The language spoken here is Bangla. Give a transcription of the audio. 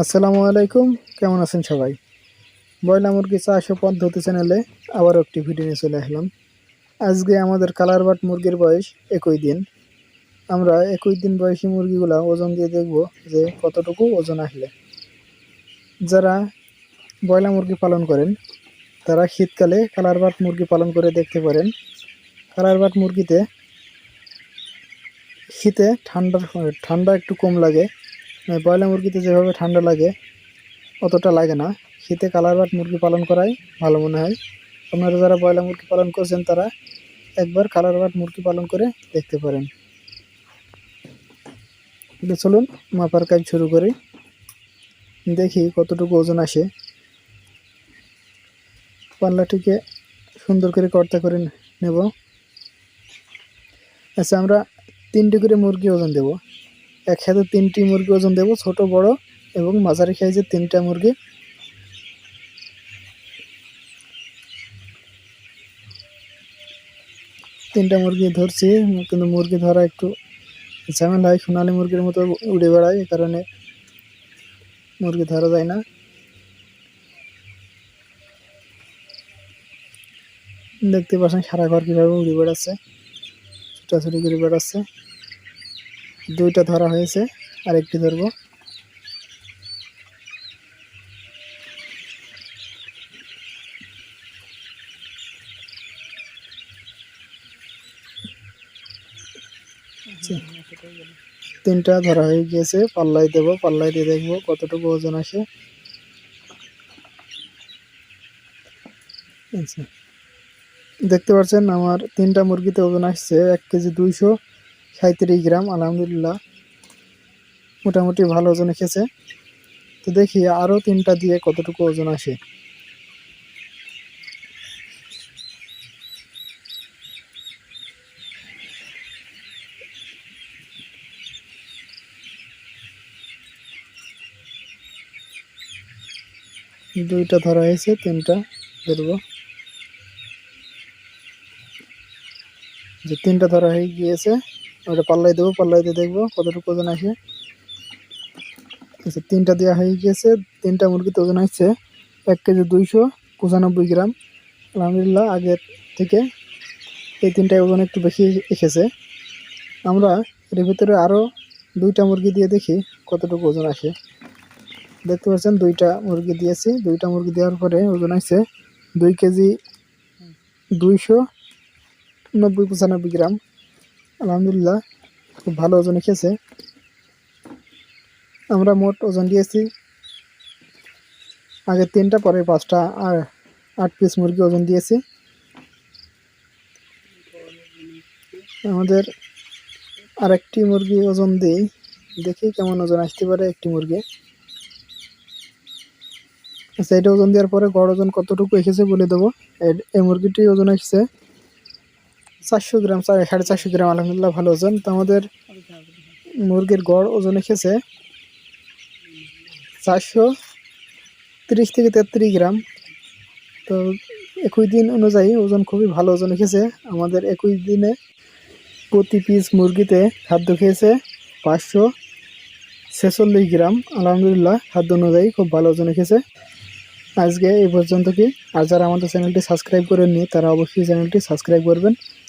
আসসালামু আলাইকুম, কেমন আছেন সবাই? বয়লা মুরগি চাষ ও পদ্ধতি চ্যানেলে আবার একটি ভিডিও নিয়ে চলে আসলাম। আজকে আমাদের কালার বাট মুরগির বয়স একই দিন। আমরা একই দিন বয়সী মুরগিগুলা ওজন দিয়ে দেখব যে কতটুকু ওজন আসলে। যারা বয়লা মুরগি পালন করেন, তারা শীতকালে কালার বাট মুরগি পালন করে দেখতে পারেন। কালার বাট মুরগিতে শীতে ঠান্ডার ঠান্ডা একটু কম লাগে ব্রয়লার মুরগিতে যেভাবে ঠান্ডা লাগে, অতটা লাগে না। শীতে কালার বাট মুরগি পালন করাই ভালো মনে হয়। আপনারা যারা ব্রয়লার মুরগি পালন করছেন, তারা একবার কালার বাট মুরগি পালন করে দেখতে পারেন। চলুন, মাপার কাজ শুরু করি। দেখি কতটুকু ওজন আসে। পাল্লাটিকে সুন্দর করে কর্তা করে নেব। আচ্ছা আমরা তিনটি করে মুরগি ওজন দেব। এক সাথে তিনটি মুরগি ওজন দেব, ছোট, বড় এবং মাঝারি সাইজের তিনটা মুরগি। তিনটা মুরগি ধরছি, কিন্তু মুরগি ধরা একটু ঝামেলা হয়, সোনালি মুরগির মতো উড়ে বেড়ায়, এই কারণে মুরগি ধরা যায় না। দেখতে পাচ্ছেন সারা ঘর কীভাবে উড়ে বেড়াচ্ছে, ছুটাছুটি করে বেড়াচ্ছে। দুইটা ধরা হয়েছে আর একটি ধরবো। আচ্ছা, তিনটা ধরা হয়ে গিয়েছে পাল্লাই দেবো পাল্লাই দিয়ে দেখব কতটুকু ওজন আসে। আচ্ছা দেখতে পাচ্ছেন আমার তিনটা মুরগিতে ওজন আসছে এক কেজি দুইশো। সাঁত্রিশ গ্রাম, আলহামদুলিল্লাহ। মোটামুটি ভালো ওজন এসেছে। তো দেখি আরও তিনটা দিয়ে কতটুকু ওজন আসে। দুইটা ধরা হয়েছে, তিনটা ধরবো। যে তিনটা ধরা হয়ে গিয়েছে ওটা পাল্লাই দেবো পাল্লাই দিয়ে দেখব কতটুকু ওজন আসে। আচ্ছা তিনটা দেওয়া হয়ে গেছে, তিনটা মুরগিতে ওজন আসছে এক কেজি দুইশো পঁচানব্বই গ্রাম। আলহামদুলিল্লাহ, আগের থেকে এই তিনটায় ওজন একটু বেশি এসেছে। আমরা এর ভিতরে আরও দুইটা মুরগি দিয়ে দেখি কতটুকু ওজন আসে। দেখতে পাচ্ছেন, দুইটা মুরগি দিয়েছি। দুইটা মুরগি দেওয়ার পরে ওজন আসছে দুই কেজি দুইশো নব্বই পঁচানব্বই গ্রাম। আলহামদুলিল্লাহ, খুব ভালো ওজন খেয়েছে। আমরা মোট ওজন দিয়েছি আগে তিনটা, পরে পাঁচটা, আর আট পিস মুরগি ওজন দিয়েছি। আমাদের আরেকটি মুরগি ওজন দিই, দেখি কেমন ওজন আসতে পারে একটি মুরগি। আচ্ছা এটা ওজন দেওয়ার পরে গড় ওজন কতটুকু এসেছে বলে দেবো? এই মুরগিটি ওজন এসেছে চারশো গ্রাম সাড়ে চারশো গ্রাম, আলহামদুলিল্লাহ ভালো ওজন। তো আমাদের মুরগির গড় ওজন এসেছে চারশো তিরিশ থেকে তেত্রিশ গ্রাম। তো একুশ দিন অনুযায়ী ওজন খুবই ভালো ওজন এসেছে। আমাদের একুশ দিনে প্রতি পিস মুরগিতে খাদ্য খেয়েছে পাঁচশো ছেচল্লিশ গ্রাম। আলহামদুলিল্লাহ খাদ্য অনুযায়ী খুব ভালো ওজন এসেছে। আজকে এই পর্যন্ত কি। আর যারা আমাদের চ্যানেলটি সাবস্ক্রাইব করেননি, তারা অবশ্যই চ্যানেলটি সাবস্ক্রাইব করবেন।